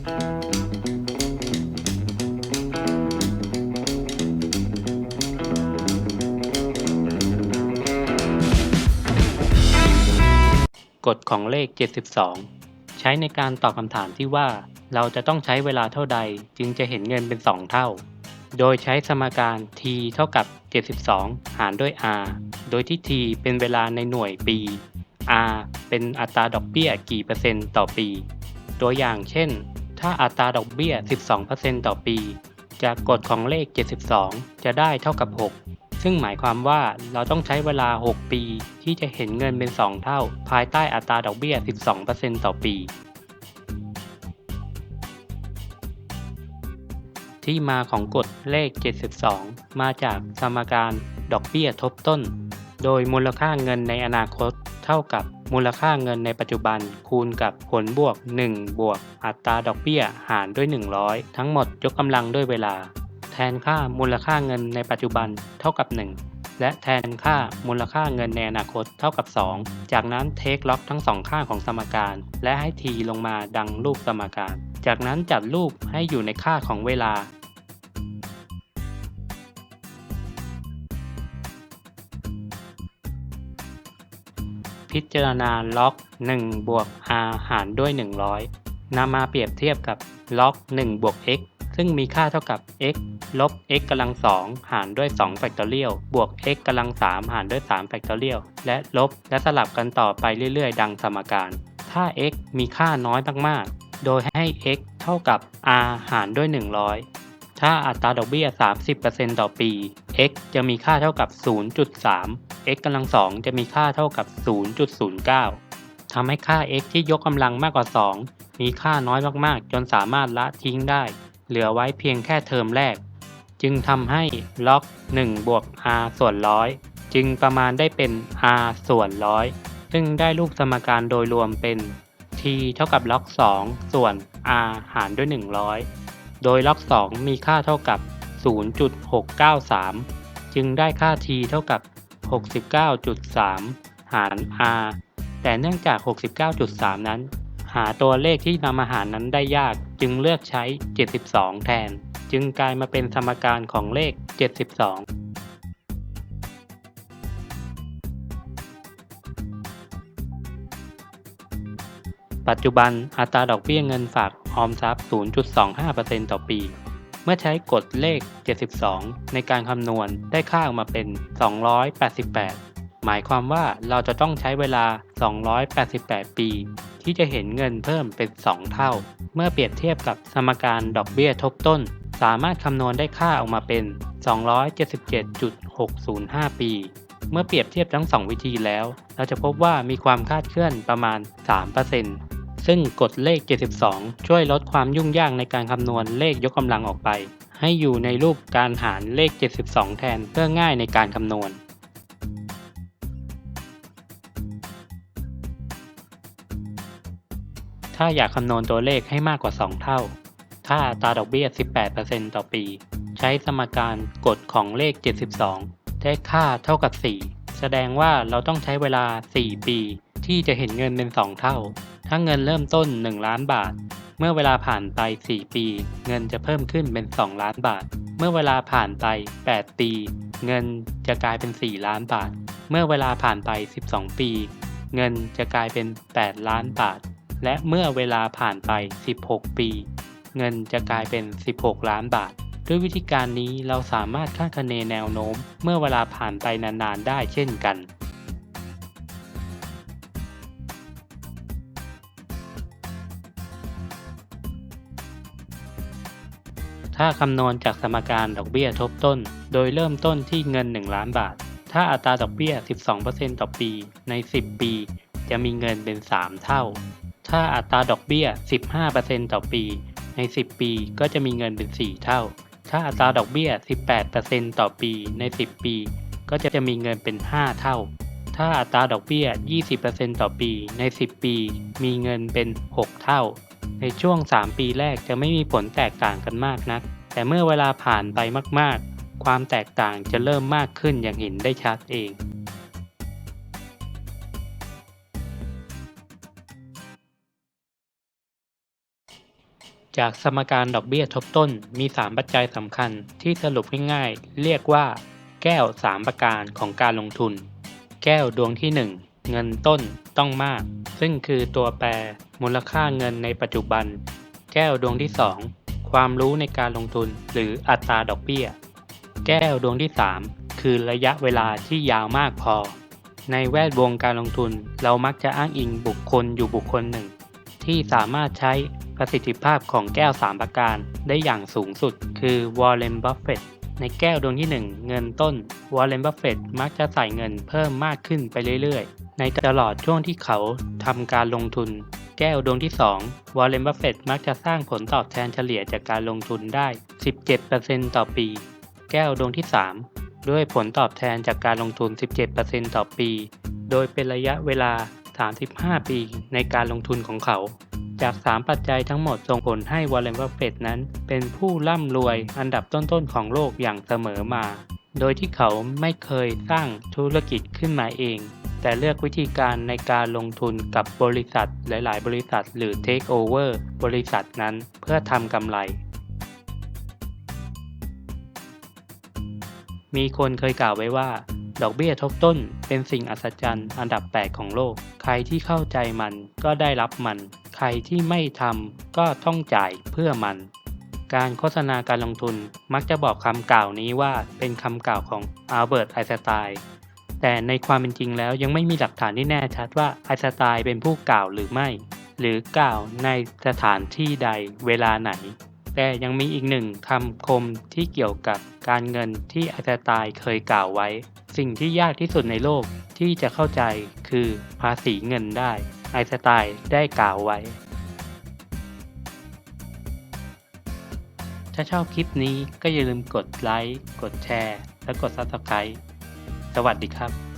กฎของเลข 72 ใช้ในการตอบคำถามที่ว่า เราจะต้องใช้เวลาเท่าใดจึงจะเห็นเงินเป็น 2 เท่า โดยใช้สมการ t เท่ากับ 72 หารด้วย r โดยที่ t เป็นเวลาในหน่วยปี r เป็นอัตราดอกเบี้ยกี่เปอร์เซ็นต์ต่อปี ตัวอย่างเช่น ถ้าอัตราดอกเบี้ย 12%ต่อปี จากกฎของเลข 72 จะได้เท่ากับ 6 ซึ่งหมายความว่าเราต้องใช้เวลา 6 ปีที่จะเห็นเงินเป็น 2 เท่า ภายใต้อัตราดอกเบี้ย 12%ต่อปี ที่มาของกฎเลข 72 มาจากสมการดอกเบี้ยทบต้น โดยมูลค่าเงินในอนาคต เท่ากับมูลค่าเงินในปัจจุบัน คูณกับผลบวก 1 บวก อัตราดอกเบี้ยหารด้วย 100 ทั้งหมดยกกำลังด้วยเวลา แทนค่ามูลค่าเงินในปัจจุบันเท่ากับ 1 และแทนค่ามูลค่าเงินในอนาคตเท่ากับ 2 จากนั้นเทคล็อกทั้งสองข้างของสมการ และให้ t ลงมาดังรูปสมการ จากนั้นจัดรูปให้อยู่ในค่าของเวลา พิจารณาล็อก 1 บวก r หารด้วย 100นำมาเปรียบเทียบกับล็อก 1 บวก x ซึ่งมีค่าเท่ากับ x ลบ x กำลัง2หารด้วย2แฟกตอเรียลบวก x กำลัง3หารด้วย3แฟกตอเรียลและลบและสลับกันต่อไปเรื่อยๆ ดังสมการ ถ้า x มีค่าน้อยมากๆ โดยให้ x เท่ากับ r หารด้วย 100 ถ้าอัตราดอกเบี้ย 30%ต่อปี x จะมีค่าเท่ากับ 0.3 x กำลัง2จะมีค่าเท่ากับ 0.09 ทำให้ค่า x ที่ยกกำลังมากกว่า 2 มีค่าน้อยมากๆ จนสามารถละทิ้งได้ เหลือไว้เพียงแค่เทอมแรก จึงทำให้ล็อก 1 บวก r ส่วนร้อยจึงประมาณได้เป็น r ส่วนร้อยซึ่งได้รูปสมการโดยรวมเป็น t เท่ากับล็อก 2 ส่วน r หารด้วย 100 โดยล็อก 2 มีค่าเท่ากับ 0.693 จึงได้ค่า t เท่ากับ 69.3 หาร r แต่เนื่องจาก 69.3 นั้น หาตัวเลขที่นำมาหารนั้นได้ยากจึงเลือกใช้ 72 แทน จึงกลายมาเป็นสมการของเลข 72 ปัจจุบันอัตราดอกเบี้ยเงินฝากออมทรัพย์ 0.25%ต่อปี เมื่อใช้กฎเลข 72 ในการคำนวณได้ค่าออกมาเป็น 288 หมายความว่าเราจะต้องใช้เวลา 288 ปี ที่จะเห็นเงินเพิ่มเป็น 2 เท่า เมื่อเปรียบเทียบกับสมการดอกเบี้ยทบต้น สามารถคำนวณได้ค่าออกมาเป็น 277.605 ปี เมื่อเปรียบเทียบทั้ง 2 วิธีแล้ว เราจะพบว่ามีความคาดเคลื่อนประมาณ 3%ซึ่งกฎเลข 72 ช่วยลดความยุ่งยากในการคำนวณเลขยกกำลังออกไป ให้อยู่ในรูปการหารเลข 72 แทนเพื่อง่ายในการคำนวณถ้าอยากคำนวณตัวเลขให้มากกว่า 2 เท่า ถ้าอัตราดอกเบี้ย 18%ต่อปี ใช้สมการกฎของเลข 72 ได้ค่าเท่ากับ 4 แสดงว่าเราต้องใช้เวลา 4 ปี ที่จะเห็นเงินเป็น 2 เท่า ถ้าเงินเริ่มต้น 1 ล้านบาท เมื่อเวลาผ่านไป 4 ปี เงินจะเพิ่มขึ้นเป็น 2 ล้านบาท เมื่อเวลาผ่านไป 8 ปี เงินจะกลายเป็น 4 ล้านบาท เมื่อเวลาผ่านไป 12 ปี เงินจะกลายเป็น 8 ล้านบาท และเมื่อเวลาผ่านไป 16 ปี เงินจะกลายเป็น 16 ล้านบาท ด้วยวิธีการนี้เราสามารถคาดคะเนแนวโน้ม เมื่อเวลาผ่านไปนานๆได้เช่นกันถ้าคำนวณจากสมการดอกเบี้ยทบต้น โดยเริ่มต้นที่เงิน 1 ล้านบาท ถ้าอัตราดอกเบี้ย 12%ต่อปีใน 10 ปี จะมีเงินเป็น 3 เท่า ถ้าอัตราดอกเบี้ย 15%ต่อปีใน 10 ปีก็จะมีเงินเป็น 4 เท่า ถ้าอัตราดอกเบี้ย 18%ต่อปีใน 10 ปี ก็จะจะมีเงินเป็น 5 เท่า ถ้าอัตราดอกเบี้ย 20%ต่อปีใน 10 ปี มีเงินเป็น 6 เท่า ในช่วง 3 ปีแรกจะไม่มีผลแตกต่างกันมากนัก แต่เมื่อเวลาผ่านไปมากๆ ความแตกต่างจะเริ่มมากขึ้นอย่างเห็นได้ชัดเอง จากสมการดอกเบี้ยทบต้นมี 3 ปัจจัยสำคัญที่สรุปง่ายๆ เรียกว่า แก้ว 3 ประการของการลงทุน แก้วดวงที่ 1 เงินต้นต้องมาก ซึ่งคือตัวแปรมูลค่าเงินในปัจจุบัน แก้วดวงที่ 2 ความรู้ในการลงทุนหรืออัตราดอกเบี้ย แก้วดวงที่ 3 คือระยะเวลาที่ยาวมากพอ ในแวดวงการลงทุนเรามักจะอ้างอิงบุคคลอยู่บุคคลหนึ่ง ที่สามารถใช้ ประสิทธิภาพของแก้ว 3 ประการได้อย่างสูงสุด คือวอร์เรนบัฟเฟตในแก้วดวงที่ 1 เงินต้นวอร์เรนบัฟเฟตมักจะใส่เงินเพิ่มมากขึ้นไปเรื่อยๆ ในตลอดช่วงที่เขาทำการลงทุน แก้วดวงที่ 2 วอร์เรนบัฟเฟตมักจะสร้างผลตอบแทนเฉลี่ยจากการลงทุนได้ 17%ต่อปี แก้วดวงที่ 3 ด้วยผลตอบแทนจากการลงทุน 17%ต่อปี โดยเป็นระยะเวลา 35 ปีในการลงทุนของเขา จาก 3 ปัจจัยทั้งหมดส่งผลให้วอร์เรนบัฟเฟตนั้น เป็นผู้ร่ำรวยอันดับต้นๆของโลกอย่างเสมอมา โดยที่เขาไม่เคยสร้างธุรกิจขึ้นมาเอง แต่เลือกวิธีการในการลงทุนกับบริษัทหลาย ๆ บริษัทหรือ Take over บริษัทนั้นเพื่อทำกำไรมีคนเคยกล่าวไว้ว่า ดอกเบี้ยทบต้นเป็นสิ่งอัศจรรย์อันดับ 8 ของโลก ใครที่เข้าใจมันก็ได้รับมัน รที่ไม่ทำก็ต้องจ่ายเพื่อมัน การโฆษณาการลงทุนมักจะบอกคำกล่าวนี้ว่าเป็นคำกล่าวของอัลเบิร์ตไอน์สไตน์แต่ในความเป็นจริงแล้วยังไม่มีหลักฐานที่แน่ชัดว่าไอน์สไตน์เป็นผู้กล่าวหรือไม่ หรือกล่าวในสถานที่ใดเวลาไหน แต่ยังมีอีกหนึ่งคำคมที่เกี่ยวกับการเงินที่ไอน์สไตน์เคยกล่าวไว้ สิ่งที่ยากที่สุดในโลกที่จะเข้าใจคือภาษีเงินได้ ไอน์สไตน์ได้กล่าวไว้ ถ้าชอบคลิปนี้ก็อย่าลืมกดไลค์ กดแชร์ และกด Subscribe สวัสดีครับ